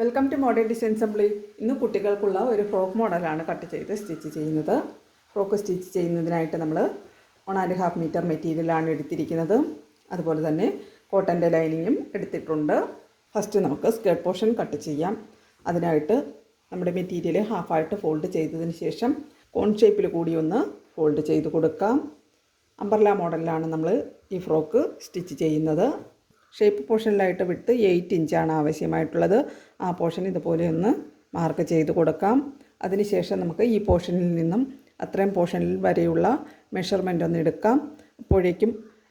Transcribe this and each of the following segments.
Welcome to modern design assembly ഇന്ന് കുട്ടികൾക്കുള്ള ഒരു ഫ്രോക്ക് മോഡലാണ് കട്ട് ചെയ്ത് സ്റ്റിച്ച് ചെയ്യുന്നത്. ഫ്രോക്ക് സ്റ്റിച്ച് ചെയ്യുന്നതിനായിട്ട് നമ്മൾ വൺ ആൻഡ് ഹാഫ് മീറ്റർ മെറ്റീരിയലാണ് എടുത്തിരിക്കുന്നത്. അതുപോലെ തന്നെ കോട്ടന്റെ ലൈനിങ്ങും എടുത്തിട്ടുണ്ട്. ഫസ്റ്റ് നമുക്ക് സ്കേർട്ട് പോർഷൻ കട്ട് ചെയ്യാം. അതിനായിട്ട് നമ്മുടെ മെറ്റീരിയൽ ഹാഫായിട്ട് ഫോൾഡ് ചെയ്തതിന് ശേഷം കോൺ ഷേപ്പിൽ കൂടി ഒന്ന് ഫോൾഡ് ചെയ്ത് കൊടുക്കാം. അംബർല മോഡലിലാണ് നമ്മൾ ഈ ഫ്രോക്ക് സ്റ്റിച്ച് ചെയ്യുന്നത്. ഷേപ്പ് പോർഷനിലായിട്ട് വിട്ട് എയ്റ്റ് ഇഞ്ചാണ് ആവശ്യമായിട്ടുള്ളത്. ആ പോർഷൻ ഇതുപോലെ ഒന്ന് മാർക്ക് ചെയ്ത് കൊടുക്കാം. അതിനുശേഷം നമുക്ക് ഈ പോർഷനിൽ നിന്നും അത്രയും പോർഷനിൽ വരെയുള്ള മെഷർമെന്റ് ഒന്ന് എടുക്കാം. അപ്പോഴേക്കും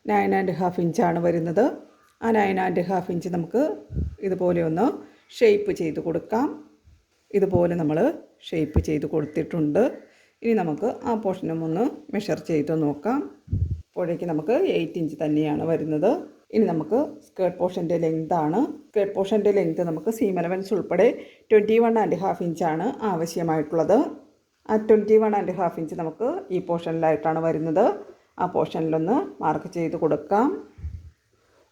നയൻ ആൻഡ് ഹാഫ് ഇഞ്ചാണ് വരുന്നത്. ആ നയൻ ആൻഡ് ഹാഫ് ഇഞ്ച് നമുക്ക് ഇതുപോലെ ഒന്ന് ഷേപ്പ് ചെയ്ത് കൊടുക്കാം. ഇതുപോലെ നമ്മൾ ഷേപ്പ് ചെയ്ത് കൊടുത്തിട്ടുണ്ട്. ഇനി നമുക്ക് ആ പോർഷനും ഒന്ന് മെഷർ ചെയ്ത് നോക്കാം. അപ്പോഴേക്ക് നമുക്ക് എയ്റ്റ് ഇഞ്ച് തന്നെയാണ് വരുന്നത്. ഇനി നമുക്ക് സ്കേർട്ട് പോർഷന്റെ ആണ്. സ്കേർട്ട് പോർഷന്റെ ലെങ്ത് നമുക്ക് സീം ഉൾപ്പെടെ ട്വന്റി വൺ ആൻഡ് ഹാഫ് ഇഞ്ചാണ് ആവശ്യമായിട്ടുള്ളത്. ആ twenty one and half inch നമുക്ക് ഈ പോർഷനിലായിട്ടാണ് വരുന്നത്. ആ പോർഷനിലൊന്ന് മാർക്ക് ചെയ്ത് കൊടുക്കാം.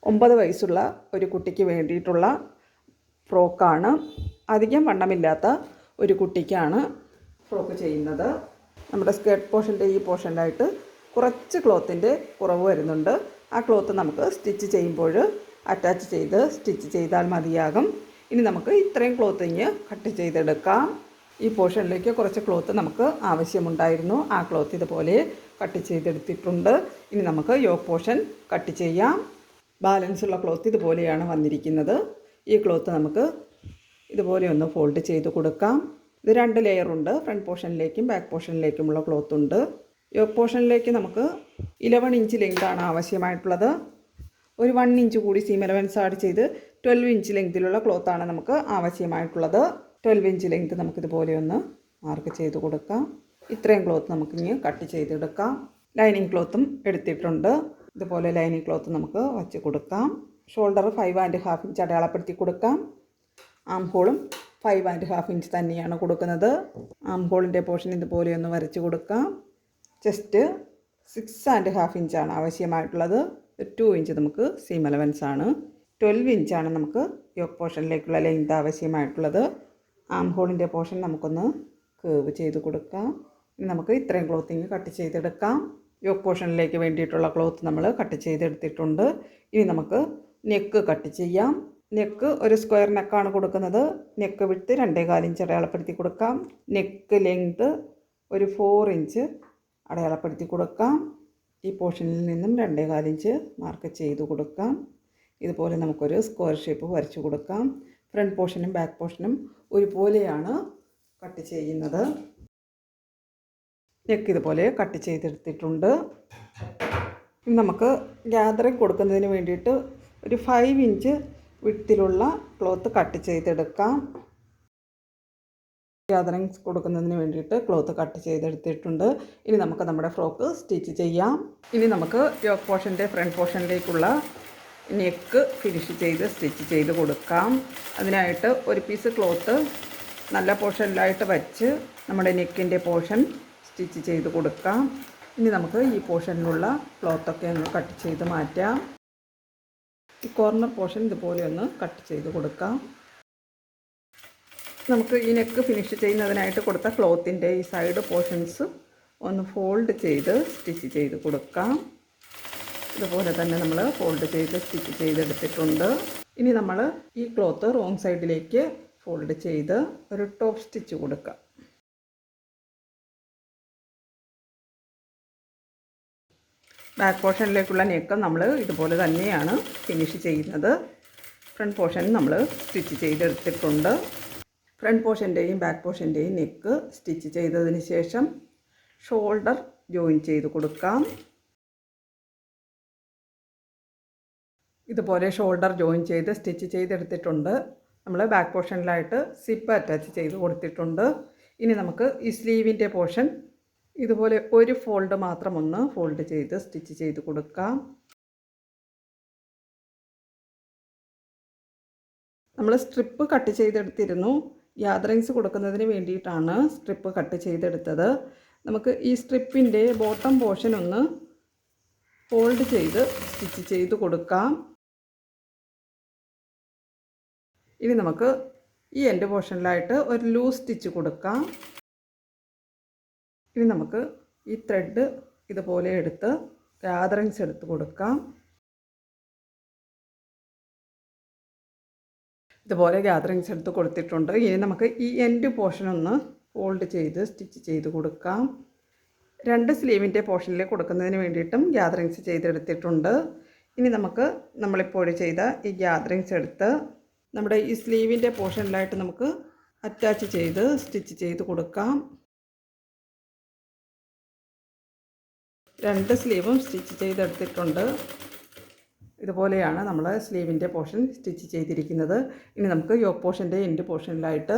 ഒമ്പത് വയസ്സുള്ള ഒരു കുട്ടിക്ക് വേണ്ടിയിട്ടുള്ള ഫ്രോക്കാണ് അധികം വണ്ണമില്ലാത്ത ഒരു കുട്ടിക്കാണ് ഫ്രോക്ക് ചെയ്യുന്നത്. നമ്മുടെ സ്കേർട്ട് പോർഷന്റെ ഈ പോർഷനിലായിട്ട് കുറച്ച് ക്ലോത്തിന്റെ കുറവ് വരുന്നുണ്ട്. ആ ക്ലോത്ത് നമുക്ക് സ്റ്റിച്ച് ചെയ്യുമ്പോൾ അറ്റാച്ച് ചെയ്ത് സ്റ്റിച്ച് ചെയ്താൽ മതിയാകും. ഇനി നമുക്ക് ഇത്രയും ക്ലോത്തിങ് കട്ട് ചെയ്തെടുക്കാം. ഈ പോർഷനിലേക്ക് കുറച്ച് ക്ലോത്ത് നമുക്ക് ആവശ്യമുണ്ടായിരുന്നു. ആ ക്ലോത്ത് ഇതുപോലെ കട്ട് ചെയ്തെടുത്തിട്ടുണ്ട്. ഇനി നമുക്ക് യോക്ക് പോർഷൻ കട്ട് ചെയ്യാം. ബാലൻസ് ഉള്ള ക്ലോത്ത് ഇതുപോലെയാണ് വന്നിരിക്കുന്നത്. ഈ ക്ലോത്ത് നമുക്ക് ഇതുപോലെ ഒന്ന് ഫോൾഡ് ചെയ്ത് കൊടുക്കാം. ഇത് രണ്ട് ലെയറുണ്ട് ഫ്രണ്ട് പോർഷനിലേക്കും ബാക്ക് പോർഷനിലേക്കുമുള്ള ക്ലോത്ത് ഉണ്ട്. യോക്ക് പോർഷനിലേക്ക് നമുക്ക് ഇലവൺ ഇഞ്ച് ലെങ്താണ് ആവശ്യമായിട്ടുള്ളത്. ഒരു വൺ ഇഞ്ച് കൂടി സീം എലവൻസ് ആഡ് ചെയ്ത് ട്വൽവ് ഇഞ്ച് ലെങ്തിലുള്ള ക്ലോത്താണ് നമുക്ക് ആവശ്യമായിട്ടുള്ളത്. ട്വൽവ് ഇഞ്ച് ലെങ്ത് നമുക്കിതുപോലെ ഒന്ന് മാർക്ക് ചെയ്ത് കൊടുക്കാം. ഇത്രയും ക്ലോത്ത് നമുക്കിനി കട്ട് ചെയ്തെടുക്കാം. ലൈനിങ് ക്ലോത്തും എടുത്തിട്ടുണ്ട്. ഇതുപോലെ ലൈനിങ് ക്ലോത്ത് നമുക്ക് വച്ച് കൊടുക്കാം. Shoulder five and half inch അടയാളപ്പെടുത്തി കൊടുക്കാം. ആം ഹോളും ഫൈവ് ആൻഡ് ഹാഫ് ഇഞ്ച് തന്നെയാണ് കൊടുക്കുന്നത്. ആം ഹോളിന്റെ പോർഷൻ ഇതുപോലെ ഒന്ന് വരച്ച് കൊടുക്കാം. ചെസ്റ്റ് സിക്സ് ആൻഡ് ഹാഫ് ഇഞ്ചാണ് ആവശ്യമായിട്ടുള്ളത്. ടു ഇഞ്ച് നമുക്ക് സീം അലവൻസ് ആണ്. ട്വൽവ് ഇഞ്ചാണ് നമുക്ക് യോക്ക് പോർഷനിലേക്കുള്ള ലെങ്ത് ആവശ്യമായിട്ടുള്ളത്. ആം ഹോളിന്റെ പോർഷൻ നമുക്കൊന്ന് കേവ് ചെയ്ത് കൊടുക്കാം. നമുക്ക് ഇത്രയും ക്ലോത്തിങ് കട്ട് ചെയ്തെടുക്കാം. യോക്ക് പോർഷനിലേക്ക് വേണ്ടിയിട്ടുള്ള ക്ലോത്ത് നമ്മൾ കട്ട് ചെയ്തെടുത്തിട്ടുണ്ട്. ഇനി നമുക്ക് നെക്ക് കട്ട് ചെയ്യാം. നെക്ക് ഒരു സ്ക്വയർ നെക്കാണ് കൊടുക്കുന്നത്. നെക്ക് വിട്ട് രണ്ടേ കാലിഞ്ച് അടയാളപ്പെടുത്തി കൊടുക്കാം. നെക്ക് ലെങ്ത് ഒരു ഫോർ ഇഞ്ച് അടയാളപ്പെടുത്തി കൊടുക്കാം. ഈ പോർഷനിൽ നിന്നും രണ്ടേ കാലിഞ്ച് മാർക്ക് ചെയ്ത് കൊടുക്കാം. ഇതുപോലെ നമുക്കൊരു സ്ക്വയർ ഷേപ്പ് വരച്ചു കൊടുക്കാം. ഫ്രണ്ട് പോർഷനും ബാക്ക് പോർഷനും ഒരുപോലെയാണ് കട്ട് ചെയ്യുന്നത്. നെക്ക് ഇതുപോലെ കട്ട് ചെയ്തെടുത്തിട്ടുണ്ട്. നമുക്ക് ഗ്യാതറിങ് കൊടുക്കുന്നതിന് വേണ്ടിയിട്ട് ഒരു ഫൈവ് ഇഞ്ച് വിട്ടിലുള്ള ക്ലോത്ത് കട്ട് ചെയ്തെടുക്കാം. ഗ്യാതറിങ്സ് കൊടുക്കുന്നതിന് വേണ്ടിയിട്ട് ക്ലോത്ത് കട്ട് ചെയ്തെടുത്തിട്ടുണ്ട്. ഇനി നമുക്ക് നമ്മുടെ ഫ്രോക്ക് സ്റ്റിച്ച് ചെയ്യാം. ഇനി നമുക്ക് യോക്ക് പോർഷന്റെ ഫ്രണ്ട് പോർഷനിലേക്കുള്ള നെക്ക് ഫിനിഷ് ചെയ്ത് സ്റ്റിച്ച് ചെയ്ത് കൊടുക്കാം. അതിനായിട്ട് ഒരു പീസ് ക്ലോത്ത് നല്ല പോർഷനിലായിട്ട് വച്ച് നമ്മുടെ നെക്കിന്റെ പോർഷൻ സ്റ്റിച്ച് ചെയ്ത് കൊടുക്കാം. ഇനി നമുക്ക് ഈ പോർഷനിലുള്ള ക്ലോത്തൊക്കെ ഒന്ന് കട്ട് ചെയ്ത് മാറ്റാം. ഈ കോർണർ പോർഷൻ ഇതുപോലെ ഒന്ന് കട്ട് ചെയ്ത് കൊടുക്കാം. നമുക്ക് ഈ നെക്ക് ഫിനിഷ് ചെയ്യുന്നതിനായിട്ട് കൊടുത്ത ക്ലോത്തിന്റെ ഈ സൈഡ് പോർഷൻസ് ഒന്ന് ഫോൾഡ് ചെയ്ത് സ്റ്റിച്ച് ചെയ്ത് കൊടുക്കാം. ഇതുപോലെ തന്നെ നമ്മൾ ഫോൾഡ് ചെയ്ത് സ്റ്റിച്ച് ചെയ്തെടുത്തിട്ടുണ്ട്. ഇനി നമ്മൾ ഈ ക്ലോത്ത് റോങ് സൈഡിലേക്ക് ഫോൾഡ് ചെയ്ത് ഒരു ടോപ്പ് സ്റ്റിച്ച് കൊടുക്കാം. ബാക്ക് പോർഷനിലേക്കുള്ള നെക്ക് നമ്മൾ ഇതുപോലെ തന്നെയാണ് ഫിനിഷ് ചെയ്യുന്നത്. ഫ്രണ്ട് പോർഷൻ നമ്മൾ സ്റ്റിച്ച് ചെയ്തെടുത്തിട്ടുണ്ട്. ഫ്രണ്ട് പോർഷന്റെയും ബാക്ക് പോർഷന്റെയും നെക്ക് സ്റ്റിച്ച് ചെയ്തതിന് ശേഷം ഷോൾഡർ ജോയിൻ ചെയ്ത് കൊടുക്കാം. ഇതുപോലെ ഷോൾഡർ ജോയിൻ ചെയ്ത് സ്റ്റിച്ച് ചെയ്തെടുത്തിട്ടുണ്ട്. നമ്മൾ ബാക്ക് പോർഷനിലായിട്ട് സിപ്പ് അറ്റാച്ച് ചെയ്ത് കൊടുത്തിട്ടുണ്ട്. ഇനി നമുക്ക് ഈ സ്ലീവിന്റെ പോർഷൻ ഇതുപോലെ ഒരു ഫോൾഡ് മാത്രം ഒന്ന് ഫോൾഡ് ചെയ്ത് സ്റ്റിച്ച് ചെയ്ത് കൊടുക്കാം. നമ്മൾ സ്ട്രിപ്പ് കട്ട് ചെയ്തെടുത്തിരുന്നു. ഗ്യാതറിങ്സ് കൊടുക്കുന്നതിന് വേണ്ടിയിട്ടാണ് സ്ട്രിപ്പ് കട്ട് ചെയ്തെടുത്തത്. നമുക്ക് ഈ സ്ട്രിപ്പിന്റെ ബോട്ടം പോർഷൻ ഒന്ന് ഫോൾഡ് ചെയ്ത് സ്റ്റിച്ച് ചെയ്ത് കൊടുക്കാം. ഇനി നമുക്ക് ഈ എൻഡ് പോർഷനിലായിട്ട് ഒരു ലൂസ് സ്റ്റിച്ച് കൊടുക്കാം. ഇനി നമുക്ക് ഈ ത്രെഡ് ഇതുപോലെ എടുത്ത് ഗ്യാതറിങ്സ് എടുത്ത് കൊടുക്കാം. ഇതുപോലെ ഗ്യാതറിങ്സ് എടുത്ത് കൊടുത്തിട്ടുണ്ട്. ഇനി നമുക്ക് ഈ എൻഡ് പോർഷൻ ഒന്ന് ഫോൾഡ് ചെയ്ത് സ്റ്റിച്ച് ചെയ്ത് കൊടുക്കാം. രണ്ട് സ്ലീവിന്റെ പോർഷനിൽ കൊടുക്കുന്നതിന് വേണ്ടിയിട്ടും ഗ്യാതറിങ്സ് ചെയ്തെടുത്തിട്ടുണ്ട്. ഇനി നമുക്ക് നമ്മളിപ്പോൾ ചെയ്ത ഈ ഗ്യാതറിങ്സ് എടുത്ത് നമ്മുടെ ഈ സ്ലീവിന്റെ പോർഷനിലായിട്ട് നമുക്ക് അറ്റാച്ച് ചെയ്ത് സ്റ്റിച്ച് ചെയ്ത് കൊടുക്കാം. രണ്ട് സ്ലീവും സ്റ്റിച്ച് ചെയ്തെടുത്തിട്ടുണ്ട്. ഇതുപോലെയാണ് നമ്മൾ സ്ലീവിന്റെ പോർഷൻ സ്റ്റിച്ച് ചെയ്തിരിക്കുന്നത്. ഇനി നമുക്ക് യോക്ക് പോർഷന്റെ എൻഡ് പോർഷനിലായിട്ട്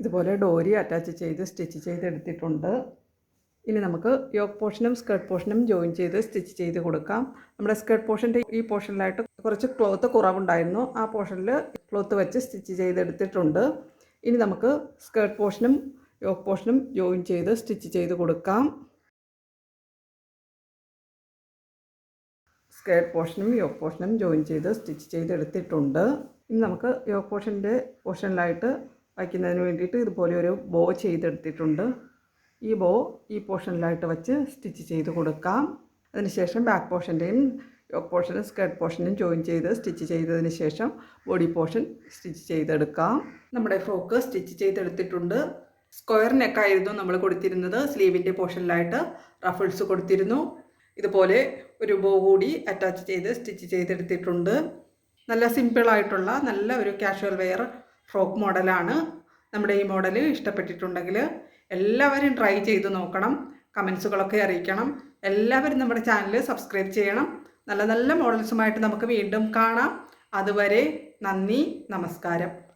ഇതുപോലെ ഡോരി അറ്റാച്ച് ചെയ്ത് സ്റ്റിച്ച് ചെയ്തെടുത്തിട്ടുണ്ട്. ഇനി നമുക്ക് യോക്ക് പോർഷനും സ്കേർട്ട് പോർഷനും ജോയിൻ ചെയ്ത് സ്റ്റിച്ച് ചെയ്ത് കൊടുക്കാം. നമ്മുടെ സ്കേർട്ട് പോർഷന്റെ ഈ പോർഷനിലായിട്ട് കുറച്ച് ക്ലോത്ത് കുറവുണ്ടായിരുന്നു. ആ പോർഷനിൽ ക്ലോത്ത് വെച്ച് സ്റ്റിച്ച് ചെയ്തെടുത്തിട്ടുണ്ട്. ഇനി നമുക്ക് സ്കേർട്ട് പോർഷനും യോക്ക് പോർഷനും ജോയിൻ ചെയ്ത് സ്റ്റിച്ച് ചെയ്ത് കൊടുക്കാം. സ്കേർട്ട് പോർഷനും യോക്ക് പോർഷനും ജോയിൻ ചെയ്ത് സ്റ്റിച്ച് ചെയ്തെടുത്തിട്ടുണ്ട്. ഇനി നമുക്ക് യോക്ക് പോർഷന്റെ പോർഷനിലായിട്ട് വയ്ക്കുന്നതിന് വേണ്ടിയിട്ട് ഇതുപോലെ ഒരു ബോ ചെയ്തെടുത്തിട്ടുണ്ട്. ഈ ബോ ഈ പോർഷനിലായിട്ട് വെച്ച് സ്റ്റിച്ച് ചെയ്ത് കൊടുക്കാം. അതിനുശേഷം ബാക്ക് പോർഷന്റെയും യോക്ക് പോർഷനും സ്കേർട്ട് പോർഷനും ജോയിൻ ചെയ്ത് സ്റ്റിച്ച് ചെയ്തതിന് ശേഷം ബോഡി പോർഷൻ സ്റ്റിച്ച് ചെയ്തെടുക്കാം. നമ്മുടെ ഫ്രോക്ക് സ്റ്റിച്ച് ചെയ്തെടുത്തിട്ടുണ്ട്. സ്ക്വയർ നെക്കായിരുന്നു നമ്മൾ കൊടുത്തിരുന്നത്. സ്ലീവിന്റെ പോർഷനിലായിട്ട് റഫിൾസ് കൊടുത്തിരുന്നു. ഇതുപോലെ ഒരു ബോ കൂടി അറ്റാച്ച് ചെയ്ത് സ്റ്റിച്ച് ചെയ്തെടുത്തിട്ടുണ്ട്. നല്ല സിമ്പിളായിട്ടുള്ള നല്ല ഒരു കാഷ്വൽ വെയർ ഫ്രോക്ക് മോഡലാണ് നമ്മുടെ ഈ മോഡൽ ഇഷ്ടപ്പെട്ടിട്ടുണ്ടെങ്കിൽ എല്ലാവരും ട്രൈ ചെയ്ത് നോക്കണം. കമൻസുകളൊക്കെ അറിയിക്കണം. എല്ലാവരും നമ്മുടെ ചാനൽ സബ്സ്ക്രൈബ് ചെയ്യണം. നല്ല നല്ല മോഡൽസുമായിട്ട് നമുക്ക് വീണ്ടും കാണാം. അതുവരെ നന്ദി നമസ്കാരം.